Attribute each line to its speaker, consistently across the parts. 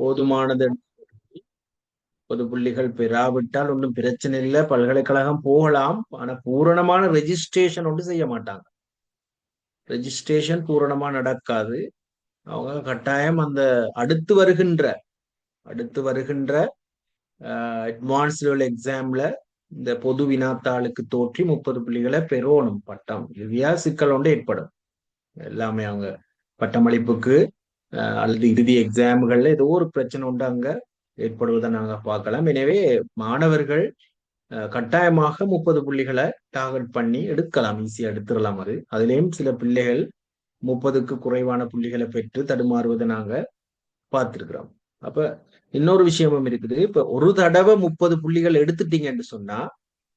Speaker 1: போதுமானது முப்பது புள்ளிகள் பெறாவிட்டால் ஒன்றும் பிரச்சனை இல்லை. பல்கலைக்கழகம் போகலாம். ஆனா பூரணமான ரெஜிஸ்ட்ரேஷன் ஒன்று செய்ய மாட்டாங்க. ரெஜிஸ்ட்ரேஷன் பூரணமா நடக்காது. அவங்க கட்டாயம் அந்த அடுத்து வருகின்ற அடுத்து வருகின்ற அட்வான்ஸ் லெவல் எக்ஸாம்ல இந்த பொது வினாத்தாளுக்கு தோற்றி முப்பது புள்ளிகளை பெறணும். பட்டம் இறுதியா சிக்கல் ஒன்று ஏற்படும். எல்லாமே அவங்க பட்டமளிப்புக்கு அல்லது இறுதி எக்ஸாம்கள்ல ஏதோ ஒரு பிரச்சனை உண்டு அங்க ஏற்படுவதை நாங்க பார்க்கலாம். எனவே மாணவர்கள் கட்டாயமாக முப்பது புள்ளிகளை டார்கெட் பண்ணி எடுக்கலாம். ஈஸியா எடுத்துடலாம் அது. அதுலேயும் சில பிள்ளைகள் முப்பதுக்கு குறைவான புள்ளிகளை பெற்று தடுமாறுவதை நாங்க பார்த்திருக்கிறோம். அப்ப இன்னொரு விஷயமும் இருக்குது. இப்ப ஒரு தடவை முப்பது புள்ளிகள் எடுத்துட்டீங்கன்னு சொன்னா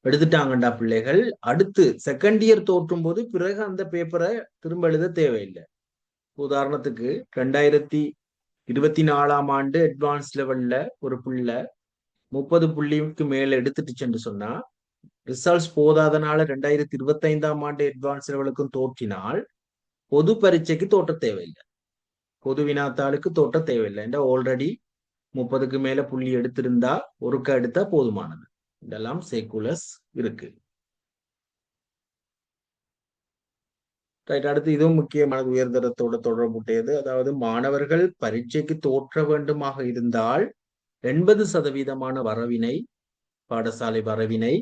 Speaker 1: எடுத்துட்டாங்கண்டா பிள்ளைகள் அடுத்து செகண்ட் இயர் தோற்றும் போது பிறகு அந்த பேப்பரை திரும்ப எழுத தேவையில்லை. உதாரணத்துக்கு ரெண்டாயிரத்தி இருபத்தி நாலாம் ஆண்டு அட்வான்ஸ் லெவல்ல ஒரு புள்ள முப்பது புள்ளிக்கு மேல எடுத்துட்டுச்சுன்னு சொன்னா ரிசல்ட்ஸ் போதாதனால ரெண்டாயிரத்தி இருபத்தைந்தாம் ஆண்டு அட்வான்ஸ் லெவலுக்கும் தோற்றினால் பொது பரீட்சைக்கு தோற்ற தேவையில்லை. பொது வினாத்தாளுக்கு தோற்ற தேவையில்லை. என்ற ஆல்ரெடி முப்பதுக்கு மேல புள்ளி எடுத்திருந்தா ஒருக்கா எடுத்தா போதுமானது. இதெல்லாம் சேக்குலஸ் இருக்கு. ரைட் அடுத்து இதுவும் முக்கியமானது உயர்தரத்தோட தொடர்புடையது. அதாவது மாணவர்கள் பரீட்சைக்கு தோற்ற வேண்டுமாக இருந்தால் எண்பது சதவீதமான வரவினை பாடசாலை வரவினை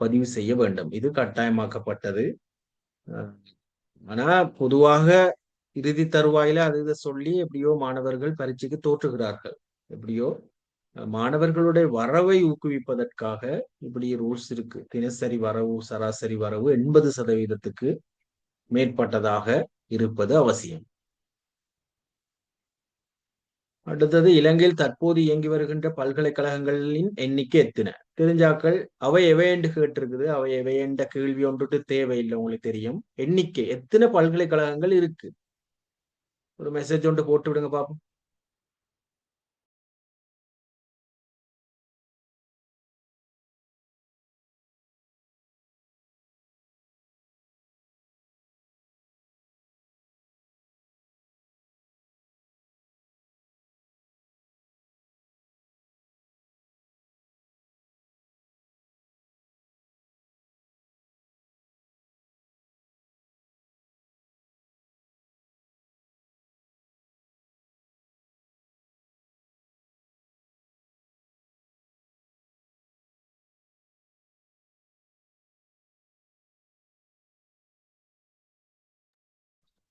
Speaker 1: பதிவு செய்ய வேண்டும். இது கட்டாயமாக்கப்பட்டது. ஆனா பொதுவாக இறுதி தருவாயில அது இதை சொல்லி எப்படியோ மாணவர்கள் பரீட்சைக்கு தோற்றுகிறார்கள். எப்படியோ மாணவர்களுடைய வரவை ஊக்குவிப்பதற்காக இப்படி ரூல்ஸ் இருக்கு. தினசரி வரவு சராசரி வரவு எண்பது சதவீதத்துக்கு மேற்பட்டதாக இருப்பது அவசியம். அடுத்தது இலங்கையில் தற்போது இயங்கி வருகின்ற பல்கலைக்கழகங்களின் எண்ணிக்கை எத்தனை? தெரிஞ்சாக்கள் அவை எவையென்று கேட்டிருக்குது. அவை எவையென்ற கேள்வி ஒன்றுட்டு தேவையில்லை உங்களுக்கு தெரியும். எண்ணிக்கை எத்தனை பல்கலைக்கழகங்கள் இருக்கு? ஒரு மெசேஜ் ஒன்று போட்டு விடுங்க பாப்போம்.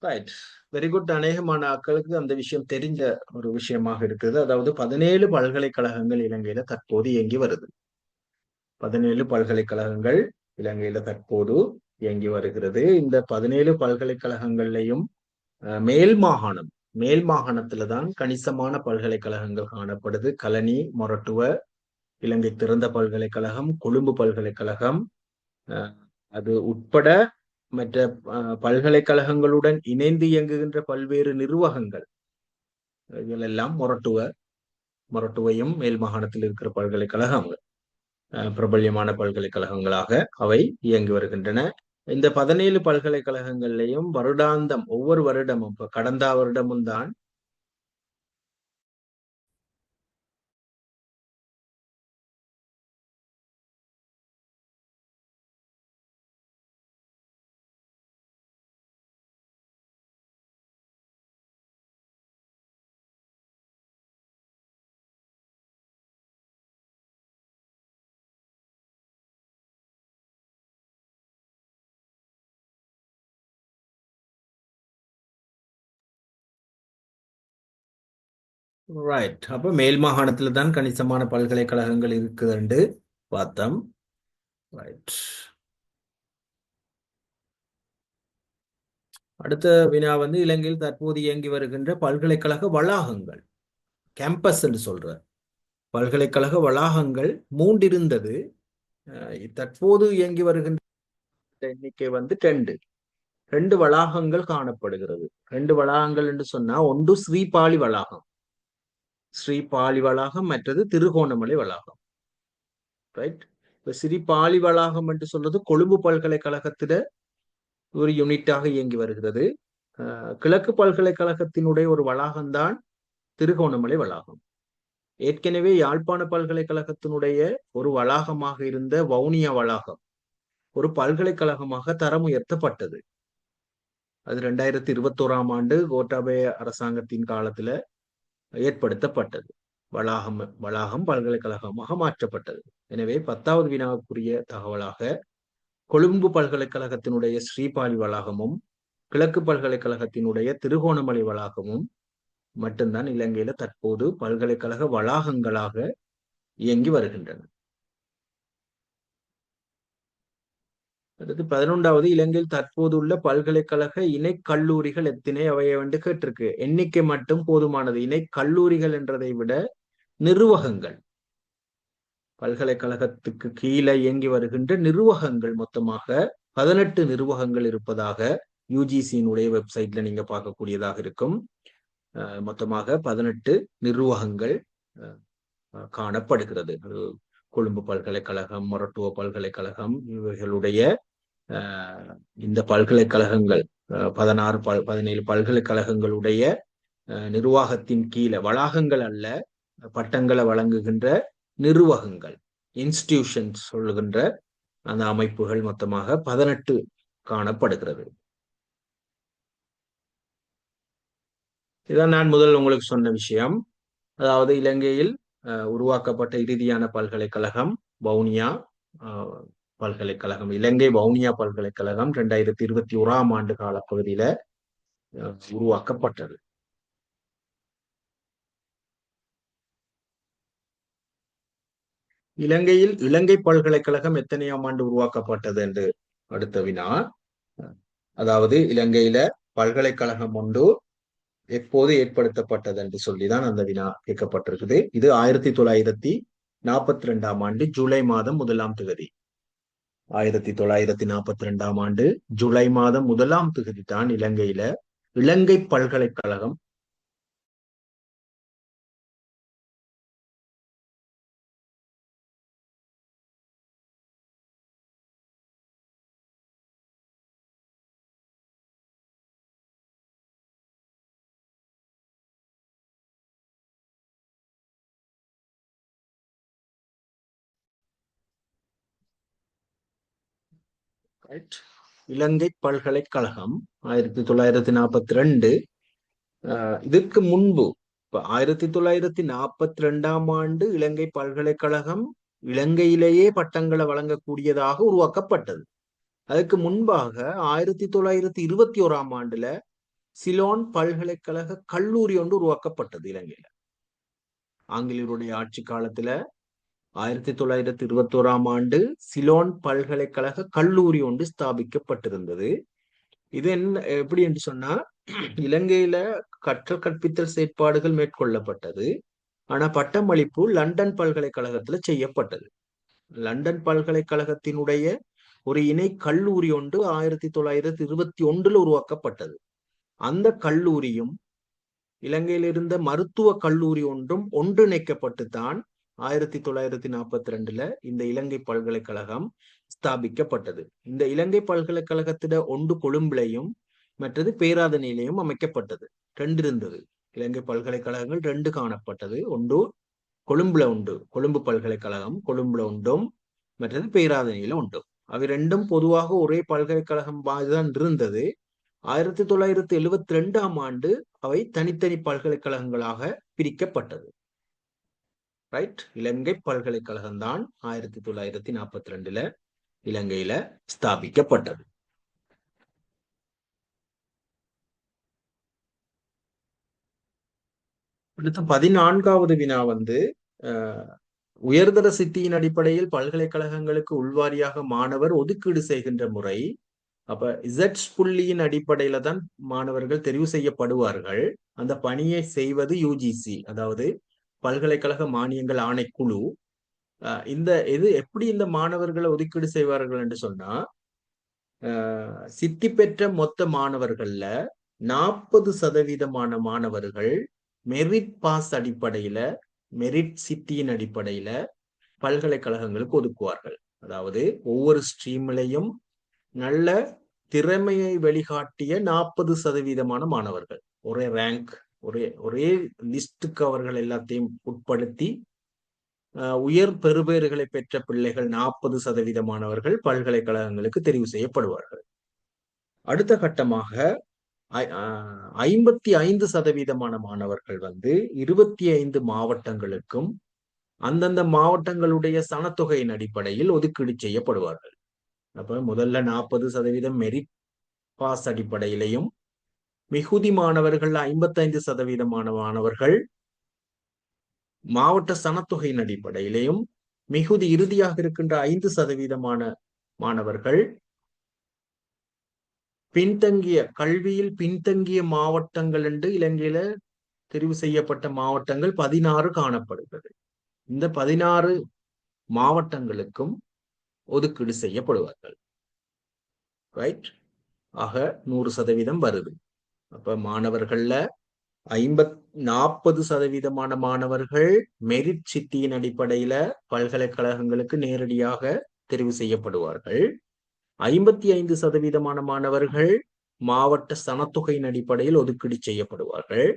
Speaker 1: ரைட் வெரி குட் அநேகமான ஆட்களுக்கு அந்த விஷயம் தெரிஞ்ச ஒரு விஷயமாக இருக்குது அதாவது பதினேழு பல்கலைக்கழகங்கள் இலங்கையில தற்போது இயங்கி வருது. பதினேழு பல்கலைக்கழகங்கள் இலங்கையில தற்போது இயங்கி வருகிறது. இந்த பதினேழு பல்கலைக்கழகங்கள்லையும் அஹ், மேல் மாகாணம் மேல் மாகாணத்துல தான் கணிசமான பல்கலைக்கழகங்கள் காணப்படுது. கலனி மொரட்டுவ இலங்கை திறந்த பல்கலைக்கழகம் கொழும்பு பல்கலைக்கழகம் அஹ், அது உட்பட மற்ற பல்கலைக்கழகங்களுடன் இணைந்து இயங்குகின்ற பல்வேறு நிர்வாகங்கள். இவைகள் எல்லாம் மொரட்டுவ மொரட்டுவையும் மேல் மாகாணத்தில் இருக்கிற பல்கலைக்கழகங்கள். பிரபல்யமான பல்கலைக்கழகங்களாக அவை இயங்கி வருகின்றன. இந்த பதினேழு பல்கலைக்கழகங்கள்லையும் வருடாந்தம் ஒவ்வொரு வருடமும் இப்ப கடந்த வருடமும் தான் ரைட் அப்போ மேல் மாகாணத்துல தான் கணிசமான பல்கலைக்கழகங்கள் இருக்குதுண்டு. பார்த்தோம். ரைட் அடுத்த வினா வந்து இலங்கையில் தற்போது இயங்கி வருகின்ற பல்கலைக்கழக வளாகங்கள். கேம்பஸ் என்று சொல்ற பல்கலைக்கழக வளாகங்கள் மூன்றிருந்தது. தற்போது இயங்கி வருகின்ற எண்ணிக்கை வந்து ரெண்டு. ரெண்டு வளாகங்கள் காணப்படுகிறது. ரெண்டு வளாகங்கள் என்று சொன்னா ஒன்று ஸ்ரீபாலி வளாகம். ஸ்ரீபாலி வளாகம் மற்றது திருகோணமலை வளாகம். ரைட் இப்ப ஸ்ரீபாலி வளாகம் என்று சொல்றது கொழும்பு பல்கலைக்கழகத்தில ஒரு யூனிட்டாக இயங்கி வருகிறது. கிழக்கு பல்கலைக்கழகத்தினுடைய ஒரு வளாகம்தான் திருகோணமலை வளாகம். ஏற்கனவே யாழ்ப்பாண பல்கலைக்கழகத்தினுடைய ஒரு வளாகமாக இருந்த வவுனியா வளாகம் ஒரு பல்கலைக்கழகமாக தரம் உயர்த்தப்பட்டது அது ரெண்டாயிரத்தி இருபத்தோராம் ஆண்டு கோட்டாபய அரசாங்கத்தின் காலத்துல ஏற்படுத்தப்பட்டது. வளாகம் வளாகம் பல்கலைக்கழகமாக மாற்றப்பட்டது. எனவே பத்தாவது வினாவுக்குரிய தகவலாக கொழும்பு பல்கலைக்கழகத்தினுடைய ஸ்ரீபாலி வளாகமும் கிழக்கு பல்கலைக்கழகத்தினுடைய திருகோணமலை வளாகமும் மட்டும்தான் இலங்கையில தற்போது பல்கலைக்கழக வளாகங்களாக இயங்கி வருகின்றன. அடுத்து பதினொன்றாவது இலங்கையில் தற்போதுள்ள பல்கலைக்கழக இணை கல்லூரிகள் எத்தனை? அவைய வந்து கேட்டிருக்கு. எண்ணிக்கை மட்டும் போதுமானது. இணை கல்லூரிகள் என்றதை விட நிர்வாகங்கள். பல்கலைக்கழகத்துக்கு கீழே இயங்கி வருகின்ற நிர்வாகங்கள் மொத்தமாக பதினெட்டு நிர்வாகங்கள் இருப்பதாக யூஜிசியினுடைய வெப்சைட்ல நீங்க பார்க்கக்கூடியதாக இருக்கும். மொத்தமாக பதினெட்டு நிர்வாகங்கள் காணப்படுகிறது. கொழும்பு பல்கலைக்கழகம் மொரட்டுவ பல்கலைக்கழகம் இவைகளுடைய இந்த பல்கலைக்கழகங்கள் பதினாறு பல் பதினேழு பல்கலைக்கழகங்களுடைய நிர்வாகத்தின் கீழே வளாகங்கள் அல்ல பட்டங்களை வழங்குகின்ற நிர்வாகங்கள் இன்ஸ்டிடியூஷன்ஸ் சொல்லுகின்ற அந்த அமைப்புகள் மொத்தமாக பதினெட்டு காணப்படுகிறது. இதான் நான் முதல் உங்களுக்கு சொன்ன விஷயம். அதாவது இலங்கையில் உருவாக்கப்பட்ட இறுதியான பல்கலைக்கழகம் வவுனியா பல்கலைக்கழகம் இலங்கை வவுனியா பல்கலைக்கழகம் ரெண்டாயிரத்தி இருபத்தி ஓராம் ஆண்டு கால பகுதியில உருவாக்கப்பட்டது. இலங்கையில் இலங்கை பல்கலைக்கழகம் எத்தனையாம் ஆண்டு உருவாக்கப்பட்டது என்று அடுத்த வினா. அதாவது இலங்கையில பல்கலைக்கழகம் ஒன்று எப்போது ஏற்படுத்தப்பட்டது என்று சொல்லிதான் அந்த வினா கேட்கப்பட்டிருக்குது. இது ஆயிரத்தி தொள்ளாயிரத்தி நாற்பத்தி ரெண்டாம் ஆண்டு ஜூலை மாதம் முதலாம் திகதி. ஆயிரத்தி தொள்ளாயிரத்தி நாற்பத்தி ரெண்டாம் ஆண்டு ஜூலை மாதம் முதலாம் திகதி தான் இலங்கையில இலங்கை பல்கலைக்கழகம் இலங்கை பல்கலைக்கழகம் ஆயிரத்தி தொள்ளாயிரத்தி நாற்பத்தி ரெண்டு இதற்கு முன்பு ஆயிரத்தி தொள்ளாயிரத்தி நாற்பத்தி ரெண்டாம் ஆண்டு இலங்கை பல்கலைக்கழகம் இலங்கையிலேயே பட்டங்களை வழங்கக்கூடியதாக உருவாக்கப்பட்டது. அதுக்கு முன்பாக ஆயிரத்தி தொள்ளாயிரத்தி இருபத்தி ஓராம் ஆண்டுல சிலோன் பல்கலைக்கழக கல்லூரி ஒன்று உருவாக்கப்பட்டது இலங்கையில. ஆங்கிலேயருடைய ஆட்சி காலத்துல ஆயிரத்தி தொள்ளாயிரத்தி இருபத்தி ஓராம் ஆண்டு சிலோன் பல்கலைக்கழக கல்லூரி ஒன்று ஸ்தாபிக்கப்பட்டிருந்தது. இது என்ன எப்படி என்று சொன்னா இலங்கையில கற்றல் கற்பித்தல் செயற்பாடுகள் மேற்கொள்ளப்பட்டது. ஆனா பட்டமளிப்பு லண்டன் பல்கலைக்கழகத்துல செய்யப்பட்டது. லண்டன் பல்கலைக்கழகத்தினுடைய ஒரு இணை கல்லூரி ஒன்று ஆயிரத்தி தொள்ளாயிரத்தி இருபத்தி ஒன்றுல உருவாக்கப்பட்டது. அந்த கல்லூரியும் இலங்கையில் இருந்த மருத்துவ கல்லூரி ஒன்றும் ஒன்றிணைக்கப்பட்டு தான் ஆயிரத்தி தொள்ளாயிரத்தி நாற்பத்தி ரெண்டுல இந்த இலங்கை பல்கலைக்கழகம் ஸ்தாபிக்கப்பட்டது. இந்த இலங்கை பல்கலைக்கழகத்திட ஒன்று கொழும்பிலையும் மற்றது பேராதனையிலையும் அமைக்கப்பட்டது. ரெண்டு இருந்தது இலங்கை பல்கலைக்கழகங்கள் ரெண்டு காணப்பட்டது. ஒன்று கொழும்புல உண்டு. கொழும்பு பல்கலைக்கழகம் கொழும்புல உண்டும் மற்றது பேராதனையில உண்டு அவை ரெண்டும் பொதுவாக ஒரே பல்கலைக்கழகம் தான் இருந்தது. ஆயிரத்தி தொள்ளாயிரத்தி எழுவத்தி ரெண்டாம் ஆண்டு அவை தனித்தனி பல்கலைக்கழகங்களாக பிரிக்கப்பட்டது. ரைட் இலங்கை பல்கலைக்கழகம் தான் ஆயிரத்தி தொள்ளாயிரத்தி நாற்பத்தி ரெண்டுல இலங்கையில ஸ்தாபிக்கப்பட்டது. அடுத்த பதினான்காவது வினா வந்து உயர்தர சித்தியின் அடிப்படையில் பல்கலைக்கழகங்களுக்கு உள்வாரியாக மாணவர் ஒதுக்கீடு செய்கின்ற முறை அப்ப இசட்ஸ் புள்ளியின் அடிப்படையில தான் மாணவர்கள் தெரிவு செய்யப்படுவார்கள். அந்த பணியை செய்வது யூஜிசி அதாவது பல்கலைக்கழக மானியங்கள் ஆணைக்குழு இந்த இது எப்படி இந்த மாணவர்களை ஒதுக்கீடு செய்வார்கள் என்று சொன்னா சித்தி பெற்ற மொத்த மாணவர்கள்ல நாற்பது சதவீதமான மாணவர்கள் மெரிட் பாஸ் அடிப்படையில மெரிட் சிட்டியின் அடிப்படையில பல்கலைக்கழகங்களுக்கு ஒதுக்குவார்கள். அதாவது ஒவ்வொரு ஸ்ட்ரீம்லையும் நல்ல திறமையை வெளிகாட்டிய நாற்பது சதவீதமான மாணவர்கள். ஒரே ரேங்க் ஒரே ஒரே லிஸ்டுக்கு அவர்கள் எல்லாத்தையும் உட்படுத்தி உயர் பெறுபேறுகளை பெற்ற பிள்ளைகள் நாற்பது சதவீதமானவர்கள் பல்கலைக்கழகங்களுக்கு தெரிவு செய்யப்படுவார்கள். அடுத்த கட்டமாக ஐம்பத்தி ஐந்து சதவீதமான மாணவர்கள் வந்து இருபத்தி ஐந்து மாவட்டங்களுக்கும் அந்தந்த மாவட்டங்களுடைய சனத்தொகையின் அடிப்படையில் ஒதுக்கீடு செய்யப்படுவார்கள். அப்ப முதல்ல நாற்பது சதவீதம் மெரிட் பாஸ் அடிப்படையிலையும் மிகுதி மாணவர்கள் ஐம்பத்தைந்து சதவீதமான மாணவர்கள் மாவட்ட சனத்தொகையின் அடிப்படையிலையும் மிகுதி இறுதியாக இருக்கின்ற ஐந்து சதவீதமான மாணவர்கள் பின்தங்கிய கல்வியில் பின்தங்கிய மாவட்டங்கள் என்று இலங்கையில தெரிவு செய்யப்பட்ட மாவட்டங்கள் பதினாறு காணப்படுகிறது. இந்த பதினாறு மாவட்டங்களுக்கும் ஒதுக்கீடு செய்யப்படுவார்கள். ரைட்? ஆக நூறு சதவீதம் வருது. அப்ப மாணவர்கள்ல ஐம்பத் நாற்பது சதவீதமான மாணவர்கள் மெரிட் சிட்டியின் அடிப்படையில பல்கலைக்கழகங்களுக்கு நேரடியாக தெரிவு செய்யப்படுவார்கள். ஐம்பத்தி ஐந்து சதவீதமான மாணவர்கள் மாவட்ட சனத்தொகையின் அடிப்படையில் ஒதுக்கீடு செய்யப்படுவார்கள்.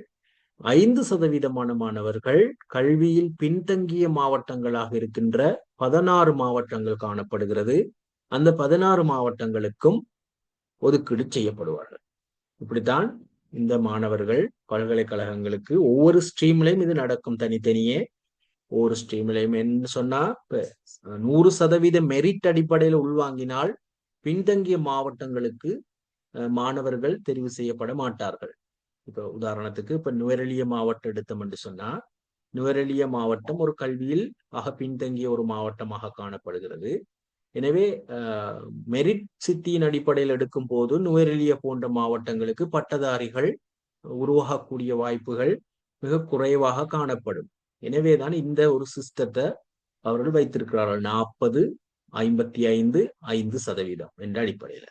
Speaker 1: ஐந்து சதவீதமான மாணவர்கள் கல்வியில் பின்தங்கிய மாவட்டங்களாக இருக்கின்ற பதினாறு மாவட்டங்கள் காணப்படுகிறது. அந்த பதினாறு மாவட்டங்களுக்கும் ஒதுக்கீடு செய்யப்படுவார்கள். இப்படித்தான் இந்த மாணவர்கள் பல்கலைக்கழகங்களுக்கு ஒவ்வொரு ஸ்ட்ரீம்லையும் இது நடக்கும் தனித்தனியே. ஒவ்வொரு ஸ்ட்ரீம்லையும் என்ன சொன்னா நூறு சதவீத மெரிட் அடிப்படையில் உள்வாங்கினால் பின்தங்கிய மாவட்டங்களுக்கு மாணவர்கள் தெரிவு செய்யப்பட மாட்டார்கள். இப்ப உதாரணத்துக்கு இப்ப நுவரெலிய மாவட்டம் எடுத்தோம் என்று சொன்னா நுவரெலிய மாவட்டம் ஒரு கல்வியில் ஆக பின்தங்கிய ஒரு மாவட்டமாக காணப்படுகிறது. எனவே மெரிட் சித்தியின் அடிப்படையில் எடுக்கும் போது நுவரெலிய போன்ற மாவட்டங்களுக்கு பட்டதாரிகள் உருவாகக்கூடிய வாய்ப்புகள் மிக குறைவாக காணப்படும். எனவேதான் இந்த ஒரு சிஸ்டத்தை அவர்கள் வைத்திருக்கிறார்கள். நாற்பது ஐம்பத்தி ஐந்து ஐந்து சதவீதம் என்ற அடிப்படையில்.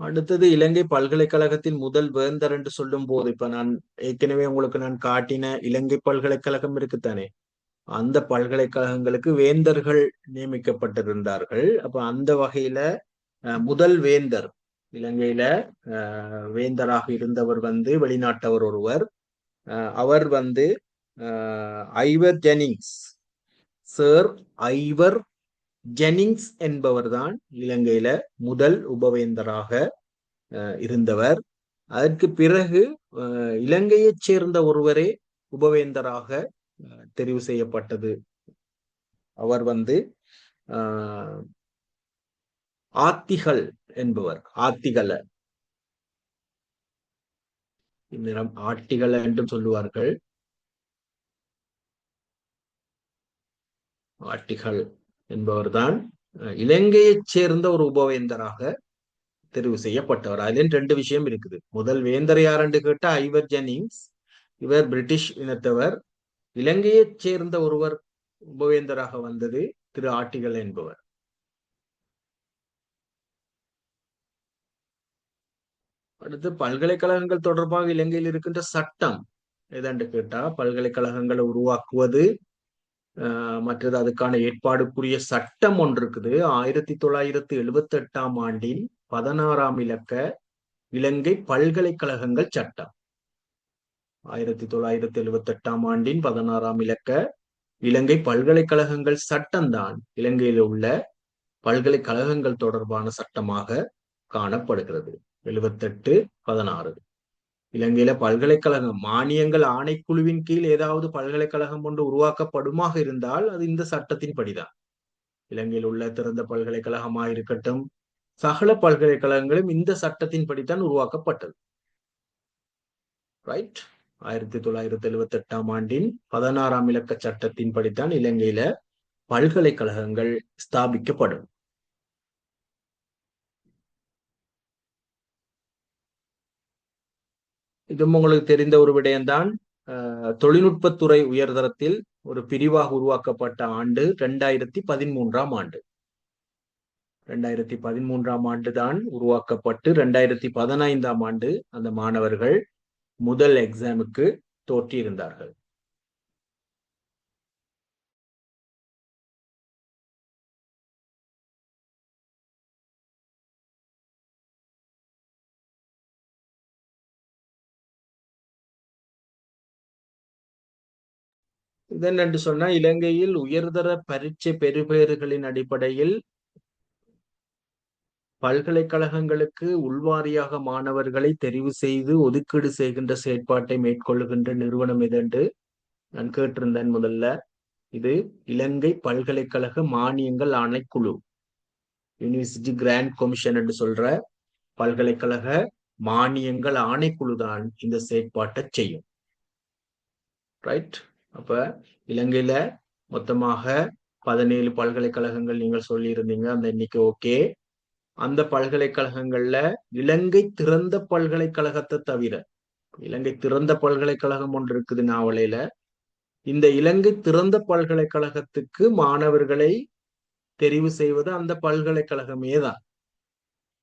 Speaker 1: அடுத்தது இலங்கை பல்கலைக்கழகத்தின் முதல் வேந்தர் என்று சொல்லும் போது இப்ப நான் ஏற்கனவே உங்களுக்கு நான் காட்டின இலங்கை பல்கலைக்கழகம் இருக்குத்தானே? அந்த பல்கலைக்கழகங்களுக்கு வேந்தர்கள் நியமிக்கப்பட்டிருந்தார்கள். அப்ப அந்த வகையில முதல் வேந்தர் இலங்கையில வேந்தராக இருந்தவர் வந்து வெளிநாட்டவர் ஒருவர். அவர் வந்து Ivor Jennings. Sir Ivor Jennings என்பவர் தான் இலங்கையில முதல் உபவேந்தராக இருந்தவர். அதற்கு பிறகு இலங்கையைச் சேர்ந்த ஒருவரே உபவேந்தராக தெரிவு செய்யப்பட்டது. அவர் வந்து ஆத்திகள் என்பவர் ஆத்திகல இந்நிறம் ஆட்டிகள என்றும் சொல்லுவார்கள். ஆட்டிகள் என்பவர்தான் இலங்கையைச் சேர்ந்த ஒரு உபவேந்தராக தெரிவு செய்யப்பட்டவர். அதில் ரெண்டு விஷயம் இருக்குது. முதல் வேந்தர் யார் என்று கேட்ட ஐவர் ஜெனிங்ஸ். இவர் பிரிட்டிஷ் இனத்தவர். இலங்கையைச் சேர்ந்த ஒருவர் உபவேந்தராக வந்தது திரு ஆட்டிகள் என்பவர். அடுத்து பல்கலைக்கழகங்கள் தொடர்பாக இலங்கையில் இருக்கின்ற சட்டம் எதாண்டு கேட்டா பல்கலைக்கழகங்களை உருவாக்குவது மற்றது அதுக்கான ஏற்பாடுக்குரிய சட்டம் ஒன்று இருக்குது ஆயிரத்தி தொள்ளாயிரத்தி எழுபத்தி எட்டாம் ஆண்டின் பதினாறாம் இலக்க இலங்கை பல்கலைக்கழகங்கள் சட்டம். ஆயிரத்தி தொள்ளாயிரத்தி எழுபத்தி எட்டாம் ஆண்டின் பதினாறாம் இலக்க இலங்கை பல்கலைக்கழகங்கள் சட்டம்தான் இலங்கையில் உள்ள பல்கலைக்கழகங்கள் தொடர்பான சட்டமாக காணப்படுகிறது. எழுபத்தெட்டு பதினாறு. இலங்கையில பல்கலைக்கழகம் மானியங்கள் ஆணைக்குழுவின் கீழ் ஏதாவது பல்கலைக்கழகம் ஒன்று உருவாக்கப்படுமாக இருந்தால் அது இந்த சட்டத்தின் படிதான் இலங்கையில் உள்ள திறந்த பல்கலைக்கழகமாக இருக்கட்டும் சகல பல்கலைக்கழகங்களும் இந்த சட்டத்தின் படித்தான் உருவாக்கப்பட்டது. ரைட் ஆயிரத்தி தொள்ளாயிரத்தி எழுவத்தி எட்டாம் ஆண்டின் பதினாறாம் இலக்க சட்டத்தின் படித்தான் இலங்கையில பல்கலைக்கழகங்கள் ஸ்தாபிக்கப்படும். இதுவும் உங்களுக்கு தெரிந்த ஒரு விடயம்தான் தொழில்நுட்பத்துறை உயர்தரத்தில் ஒரு பிரிவாக உருவாக்கப்பட்ட ஆண்டு ரெண்டாயிரத்தி பதிமூன்றாம் ஆண்டு. ரெண்டாயிரத்தி பதிமூன்றாம் ஆண்டு தான் உருவாக்கப்பட்டு ரெண்டாயிரத்தி பதினைந்தாம் ஆண்டு அந்த மாணவர்கள் முதல் எக்ஸாமுக்கு தோற்றியிருந்தார்கள் இதன் என்று சொன்னால் இலங்கையில் உயர்தர பரீட்சை பெறுபேறுகளின் அடிப்படையில் பல்கலைக்கழகங்களுக்கு உள்வாரியாக மாணவர்களை தெரிவு செய்து ஒதுக்கீடு செய்கின்ற செயற்பாட்டை மேற்கொள்ளுகின்ற நிறுவனம் எதென்று நான் கேட்டிருந்தேன் முதல்ல. இது இலங்கை பல்கலைக்கழக மானியங்கள் ஆணைக்குழு யூனிவர்சிட்டி கிராண்ட் கமிஷன் என்று சொல்ற பல்கலைக்கழக மானியங்கள் ஆணைக்குழு தான் இந்த செயற்பாட்டை செய்யும். ரைட் அப்ப இலங்கையில மொத்தமாக பதினேழு பல்கலைக்கழகங்கள் நீங்கள் சொல்லியிருந்தீங்க. அந்த எண்ணிக்கை ஓகே அந்த பல்கலைக்கழகங்கள்ல இலங்கை திறந்த பல்கலைக்கழகத்தை தவிர இலங்கை திறந்த பல்கலைக்கழகம் ஒன்று இருக்குது நாவலையில. இந்த இலங்கை திறந்த பல்கலைக்கழகத்துக்கு மாணவர்களை தெரிவு செய்வது அந்த பல்கலைக்கழகமே தான்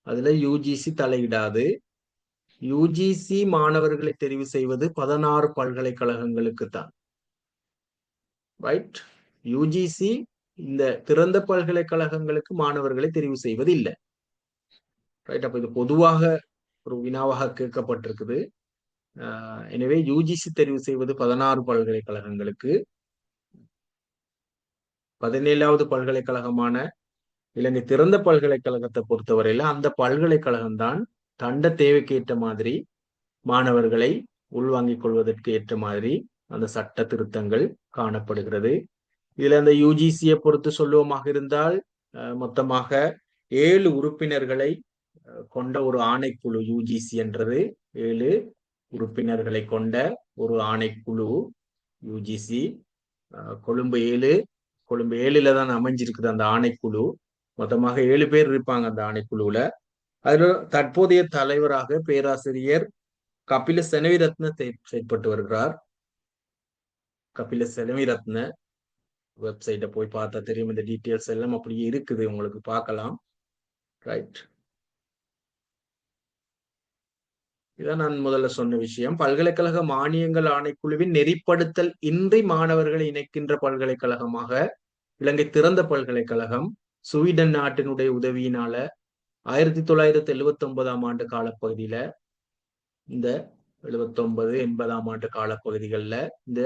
Speaker 1: அதுல யூஜிசி தலையிடாது. யூஜிசி மாணவர்களை தெரிவு செய்வது பதினாறு பல்கலைக்கழகங்களுக்கு தான் ரைட் யூஜிசி இந்த திறந்த பல்கலைக்கழகங்களுக்கு மாணவர்களை தெரிவு செய்வது இல்லை ரைட் அப்ப இது பொதுவாக ஒரு வினாவாக கேட்கப்பட்டிருக்குது. எனவே யூஜிசி தெரிவு செய்வது பதினாறு பல்கலைக்கழகங்களுக்கு பதினேழாவது பல்கலைக்கழகமான இலங்கை திறந்த பல்கலைக்கழகத்தை பொறுத்தவரையில அந்த பல்கலைக்கழகம் தான் தண்ட தேவைக்கு ஏற்ற மாதிரி மாணவர்களை உள்வாங்கிக் கொள்வதற்கு ஏற்ற மாதிரி அந்த சட்ட திருத்தங்கள் காணப்படுகிறது. இதுல அந்த யூஜிசியை பொறுத்து சொல்லுவோமாக இருந்தால் மொத்தமாக ஏழு உறுப்பினர்களை கொண்ட ஒரு ஆணைக்குழு யூஜிசி என்றது. ஏழு உறுப்பினர்களை கொண்ட ஒரு ஆணைக்குழு யூஜிசி கொழும்பு ஏழு. கொழும்பு ஏழுல தான் அமைஞ்சிருக்குது அந்த ஆணைக்குழு. மொத்தமாக ஏழு பேர் இருப்பாங்க அந்த ஆணைக்குழுவுல அதுல தற்போதைய தலைவராக பேராசிரியர் கபில செனவிரத்ன செயற்பட்டு வருகிறார். கபில செனவிரத்ன வெப்சைட்டை போய் பார்த்தா தெரியும். இந்த டீட்டெயில்ஸ் எல்லாம் அப்படியே இருக்குது. உங்களுக்கு பார்க்கலாம். ரைட் இதான் நான் முதல்ல சொன்ன விஷயம். பல்கலைக்கழக மானியங்கள் ஆணைக்குழுவின் நெறிப்படுத்தல் இன்றி மாணவர்களை இணைக்கின்ற பல்கலைக்கழகமாக இலங்கை திறந்த பல்கலைக்கழகம் ஸ்வீடன் நாட்டினுடைய உதவியினால ஆயிரத்தி தொள்ளாயிரத்தி எழுவத்தி ஒன்பதாம் ஆண்டு காலப்பகுதியில இந்த எழுபத்தொன்பது எண்பதாம் ஆண்டு காலப்பகுதிகளில் இந்த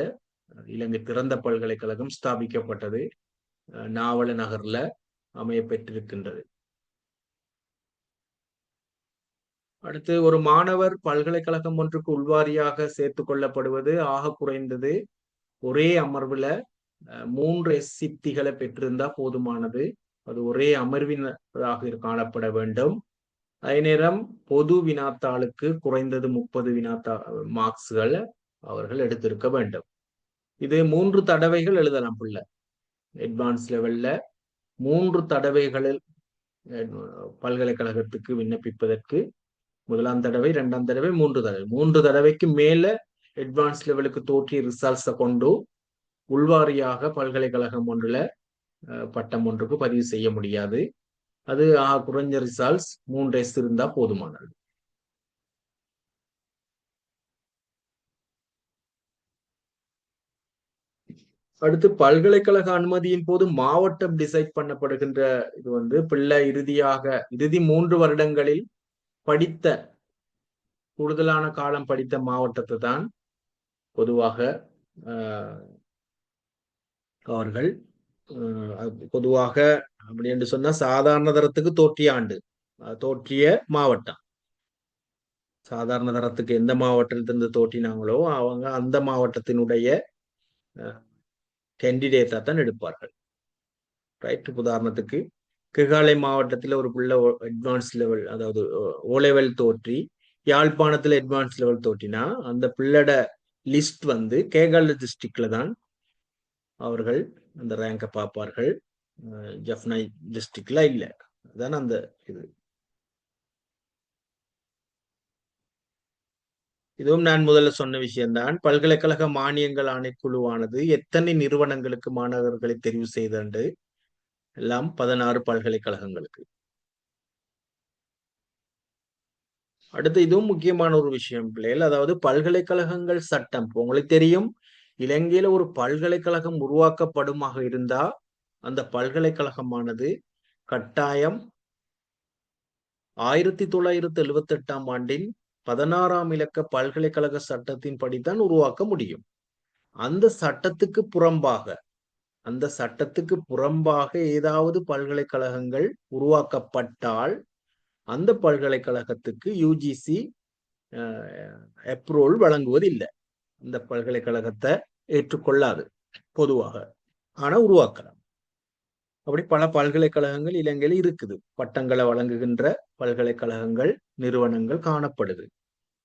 Speaker 1: இலங்கை திறந்த பல்கலைக்கழகம் ஸ்தாபிக்கப்பட்டது. நாவல நகர்ல அமைய பெற்றிருக்கின்றது அடுத்து ஒரு மாணவர் பல்கலைக்கழகம் ஒன்றுக்கு உள்வாரியாக சேர்த்து கொள்ளப்படுவது ஆக குறைந்தது. ஒரே அமர்வுல மூன்று எஸ் சித்திகளை பெற்றிருந்தா போதுமானது. அது ஒரே அமர்வினராக காணப்பட வேண்டும். அதே நேரம் பொது வினாத்தாளுக்கு குறைந்தது முப்பது வினாத்தா மார்க்ஸ்கள் அவர்கள் எடுத்திருக்க வேண்டும். இது மூன்று தடவைகள் எழுதலாம் பிள்ளை. அட்வான்ஸ் லெவல்ல மூன்று தடவைகளில் பல்கலைக்கழகத்துக்கு விண்ணப்பிப்பதற்கு முதலாம் தடவை இரண்டாம் தடவை மூன்று தடவை. மூன்று தடவைக்கு மேல அட்வான்ஸ் லெவலுக்கு தோற்றிய ரிசல்ட்ஸை கொண்டு உள்வாரியாக பல்கலைக்கழகம் ஒன்றுல பட்டம் ஒன்றுக்கு பதிவு செய்ய முடியாது. அது ஆக குறைஞ்ச ரிசல்ட்ஸ் மூன்று எஸ் இருந்தா போதுமானது. அடுத்து பல்கலைக்கழக அனுமதியின் போது மாவட்டம் டிசைட் பண்ணப்படுகின்ற இது வந்து பிள்ளை இறுதியாக இறுதி மூன்று வருடங்களில் படித்த கூடுதலான காலம் படித்த மாவட்டத்தை தான் பொதுவாக அவர்கள் பொதுவாக அப்படி என்று சொன்னா சாதாரண தரத்துக்கு தோற்றிய ஆண்டு. தோற்றிய மாவட்டம். சாதாரண தரத்துக்கு எந்த மாவட்டத்திலிருந்து தோற்றினாங்களோ அவங்க அந்த மாவட்டத்தினுடைய கேண்டிடேட்டா தான் எடுப்பார்கள். ரைட் உதாரணத்துக்கு கிருகாலை மாவட்டத்தில் ஒரு பிள்ளை அட்வான்ஸ் லெவல் அதாவது ஓ லெவல் தோற்றி யாழ்ப்பாணத்தில் அட்வான்ஸ் லெவல் தோற்றினா அந்த பிள்ளட லிஸ்ட் வந்து கேகால டிஸ்ட்ரிக்ட்ல தான் அவர்கள் அந்த ரேங்கை பார்ப்பார்கள். ஜஃப்னா டிஸ்ட்ரிக்ட்ல இல்லை. அதான் அந்த இது. இதுவும் நான் முதல்ல சொன்ன விஷயம்தான். பல்கலைக்கழக மானியங்கள் ஆணைக்குழுவானது எத்தனை நிறுவனங்களுக்கு மாணவர்களை தெரிவு செய்தண்டு எல்லாம் பதினாறு பல்கலைக்கழகங்களுக்கு. அடுத்து இதுவும் முக்கியமான ஒரு விஷயம். பிள்ளைகள் அதாவது பல்கலைக்கழகங்கள் சட்டம். உங்களுக்கு தெரியும் இலங்கையில ஒரு பல்கலைக்கழகம் உருவாக்கப்படுமாக இருந்தா அந்த பல்கலைக்கழகமானது கட்டாயம் ஆயிரத்தி தொள்ளாயிரத்தி எழுவத்தி எட்டாம் ஆண்டின் பதினாறாம் இலக்க பல்கலைக்கழக சட்டத்தின் படித்தான் உருவாக்க முடியும். அந்த சட்டத்துக்கு புறம்பாக அந்த சட்டத்துக்கு புறம்பாக ஏதாவது பல்கலைக்கழகங்கள் உருவாக்கப்பட்டால் அந்த பல்கலைக்கழகத்துக்கு யூஜிசி அப்ரூவல் வழங்குவதில்லை. அந்த பல்கலைக்கழகத்தை ஏற்றுக்கொள்ளாது பொதுவாக. ஆனா உருவாக்கலாம். அப்படி பல பல்கலைக்கழகங்கள் இலங்கையில் இருக்குது. பட்டங்களை வழங்குகின்ற பல்கலைக்கழகங்கள் நிறுவனங்கள் காணப்படுது.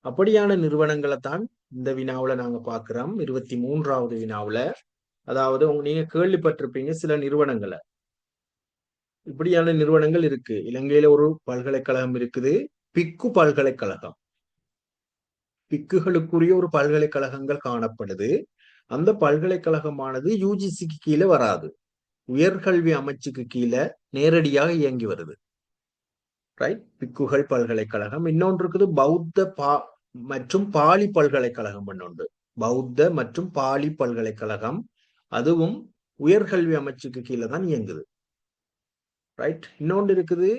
Speaker 1: அப்படியான நிறுவனங்களை தான் இந்த வினாவுல நாங்க பாக்குறோம் இருபத்தி மூன்றாவது வினாவுல அதாவது உங்க நீங்க கேள்விப்பட்டிருப்பீங்க சில நிறுவனங்களை. இப்படியான நிறுவனங்கள் இருக்கு. இலங்கையில ஒரு பல்கலைக்கழகம் இருக்குது. பிக்கு பல்கலைக்கழகம். பிக்குகளுக்குரிய ஒரு பல்கலைக்கழகங்கள் காணப்படுது. அந்த பல்கலைக்கழகமானது யூஜிசிக்கு கீழே வராது. உயர்கல்வி அமைச்சுக்கு கீழே நேரடியாக இயங்கி வருது. ரைட் பிக்குகள் பல்கலைக்கழகம். இன்னொன்று இருக்குது பௌத்த பா மற்றும் பாலி பல்கலைக்கழகம் ஒன்று பௌத்த மற்றும் பாலி பல்கலைக்கழகம். அதுவும் உயர்கல்வி அமைச்சுக்கு கீழே தான் இயங்குது. ரைட் இன்னொன்று இருக்குது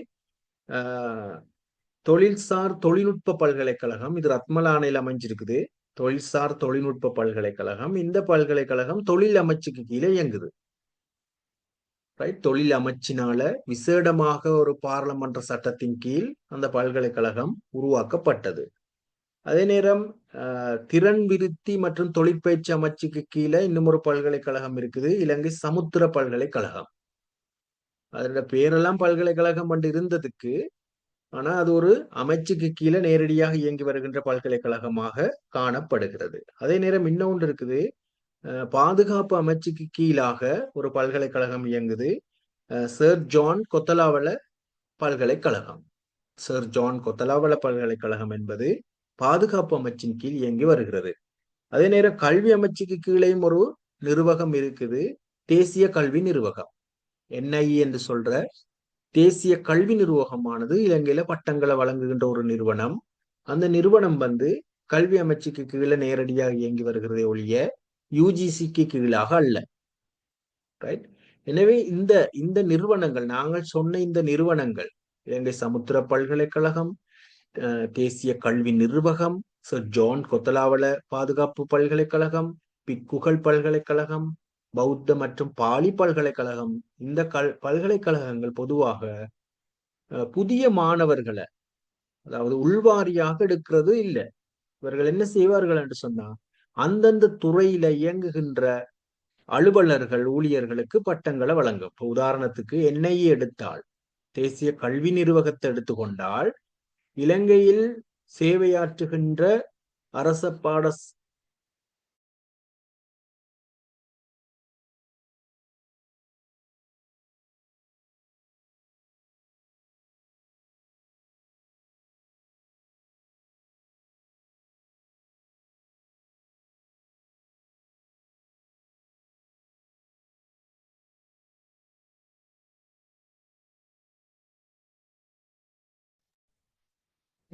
Speaker 1: தொழில்சார் தொழில்நுட்ப பல்கலைக்கழகம். இது ரத்மலானையில் அமைஞ்சிருக்குது. தொழில்சார் தொழில்நுட்ப பல்கலைக்கழகம். இந்த பல்கலைக்கழகம் தொழில் அமைச்சுக்கு கீழே இயங்குது. ரைட் தொழில் அமைச்சினால விசேடமாக ஒரு பாராளுமன்ற சட்டத்தின் கீழ் அந்த பல்கலைக்கழகம் உருவாக்கப்பட்டது. அதே நேரம் திறன் விருத்தி மற்றும் தொழிற்பயிற்சி அமைச்சுக்கு கீழே இன்னும் ஒரு பல்கலைக்கழகம் இருக்குது. இலங்கை சமுத்திர பல்கலைக்கழகம். அதோட பேரெல்லாம் பல்கலைக்கழகம் என்று இருந்ததுக்கு ஆனா அது ஒரு அமைச்சுக்கு கீழே நேரடியாக இயங்கி வருகின்ற பல்கலைக்கழகமாக காணப்படுகிறது. அதே நேரம் இன்னொன்று இருக்குது. பாதுகாப்பு அமைச்சுக்கு கீழாக ஒரு பல்கலைக்கழகம் இயங்குது. சர் ஜான் கொத்தலாவள பல்கலைக்கழகம். சர் ஜான் கொத்தலாவள பல்கலைக்கழகம் என்பது பாதுகாப்பு அமைச்சின் கீழ் இயங்கி வருகிறது. அதே நேரம் கல்வி அமைச்சுக்கு கீழேயும் ஒரு நிர்வாகம் இருக்குது. தேசிய கல்வி நிர்வாகம். என்ஐஇ என்று சொல்ற தேசிய கல்வி நிர்வாகமானது இலங்கையில பட்டங்களை வழங்குகின்ற ஒரு நிறுவனம். அந்த நிறுவனம் வந்து கல்வி அமைச்சுக்கு கீழே நேரடியாக இயங்கி வருகிறதே ஒழிய யூஜிசிக்கு கீழாக அல்ல. ரைட் எனவே இந்த இந்த நிறுவனங்கள் நாங்கள் சொன்ன இந்த நிறுவனங்கள் இலங்கை சமுத்திர பல்கலைக்கழகம் தேசிய கல்வி நிர்வாகம் சர் ஜான் கொத்தலாவள பாதுகாப்பு பல்கலைக்கழகம் பிக்குகள் பல்கலைக்கழகம் பௌத்த மற்றும் பாலி பல்கலைக்கழகம் இந்த கல் பல்கலைக்கழகங்கள் பொதுவாக புதிய மாணவர்களை அதாவது உள்வாரியாக எடுக்கிறது இல்லை. இவர்கள் என்ன செய்வார்கள் என்று சொன்னா அந்தந்த துறையில இயங்குகின்ற அலுவலர்கள் ஊழியர்களுக்கு பட்டங்களை வழங்கும். இப்போ உதாரணத்துக்கு என்ஐஏ எடுத்தால் தேசிய கல்வி நிர்வாகத்தை எடுத்துக்கொண்டால் இலங்கையில் சேவையாற்றுகின்ற அரச பாட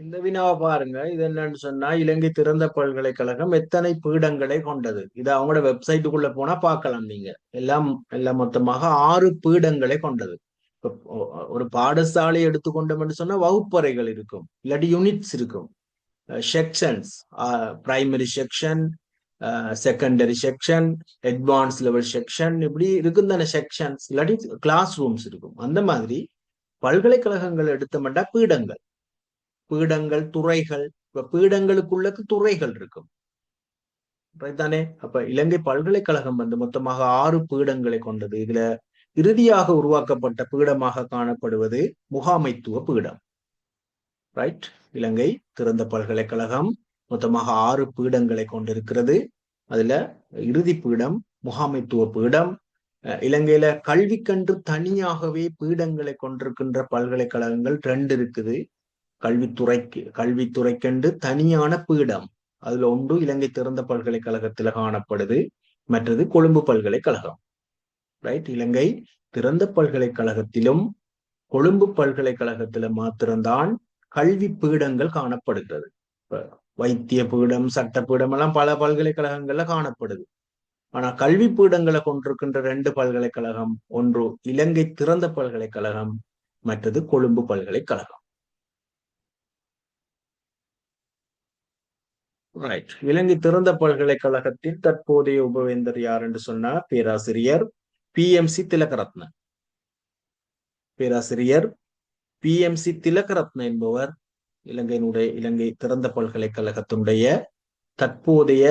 Speaker 1: இந்த வினாவை பாருங்க. இது என்னன்னு சொன்னா இலங்கை திறந்த பல்கலைக்கழகம் எத்தனை பீடங்களை கொண்டது? இது அவங்களோட வெப்சைட்டுக்குள்ள போனா பார்க்கலாம் நீங்க. எல்லாம் எல்லாம் மொத்தமாக ஆறு பீடங்களை கொண்டது. ஒரு பாடசாலை எடுத்துக்கொண்டோம் என்று சொன்னா வகுப்பறைகள் இருக்கும். இல்லாட்டி யூனிட்ஸ் இருக்கும். Sections primary section secondary section advance level section இப்படி இருக்கும் தானே செக்ஷன்ஸ் இல்லாட்டி கிளாஸ் ரூம்ஸ் இருக்கும். அந்த மாதிரி பல்கலைக்கழகங்கள் எடுத்தோம்னா பீடங்கள். பீடங்கள் துறைகள் இப்ப பீடங்களுக்குள்ள துறைகள் இருக்கும். தானே? அப்ப இலங்கை பல்கலைக்கழகம் வந்து மொத்தமாக ஆறு பீடங்களை கொண்டது. இதுல இறுதியாக உருவாக்கப்பட்ட பீடமாக காணப்படுவது முகாமைத்துவ பீடம். ரைட் இலங்கை திறந்த பல்கலைக்கழகம் மொத்தமாக ஆறு பீடங்களை கொண்டிருக்கிறது. அதுல இறுதி பீடம் முகாமைத்துவ பீடம். இலங்கையில கல்விக்கன்று தனியாகவே பீடங்களை கொண்டிருக்கின்ற பல்கலைக்கழகங்கள் ரெண்டு இருக்குது. கல்வித்துறைக்கு கல்வித்துறைக்கென்று தனியான பீடம். அதுல ஒன்று இலங்கை திறந்த பல்கலைக்கழகத்துல காணப்படுது மற்றது கொழும்பு பல்கலைக்கழகம். ரைட் இலங்கை திறந்த பல்கலைக்கழகத்திலும் கொழும்பு பல்கலைக்கழகத்துல மாத்திரம்தான் கல்வி பீடங்கள் காணப்படுகிறது. வைத்திய பீடம் சட்ட பீடம் எல்லாம் பல பல்கலைக்கழகங்கள்ல காணப்படுது. ஆனா கல்வி பீடங்களை கொண்டிருக்கின்ற ரெண்டு பல்கலைக்கழகம் ஒன்று இலங்கை திறந்த பல்கலைக்கழகம் மற்றது கொழும்பு பல்கலைக்கழகம். ரைட் இலங்கை திறந்த பல்கலைக்கழகத்தின் தற்போதைய உபவேந்தர் யார் என்று சொன்னார் பேராசிரியர் பி எம் சி திலகரத்ன பேராசிரியர் பி எம் சி திலகரத்ன என்பவர் இலங்கையினுடைய இலங்கை திறந்த பல்கலைக்கழகத்தினுடைய தற்போதைய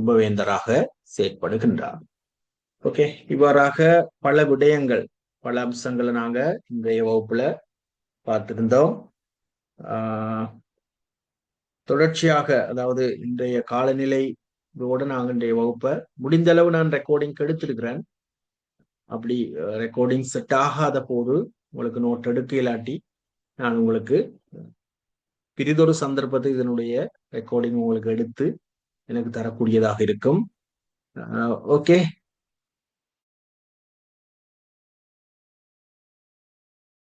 Speaker 1: உபவேந்தராக செயற்படுகின்றார். ஓகே இவ்வாறாக பல விடயங்கள் பல அம்சங்களை நாங்க இன்றைய வகுப்புல பார்த்திருந்தோம். தொடர்ச்சியாக அதாவது இன்றைய காலநிலையோடு நாங்கள் இன்றைய வகுப்பை முடிந்த அளவு நான் ரெக்கார்டிங் எடுத்திருக்கிறேன் அப்படி ரெக்கார்டிங் செட் ஆகாத போது உங்களுக்கு நோட் எடுக்க இல்லாட்டி நான் உங்களுக்கு பிரிதொரு சந்தர்ப்பத்தை இதனுடைய ரெக்கார்டிங் உங்களுக்கு எடுத்து எனக்கு தரக்கூடியதாக இருக்கும். ஓகே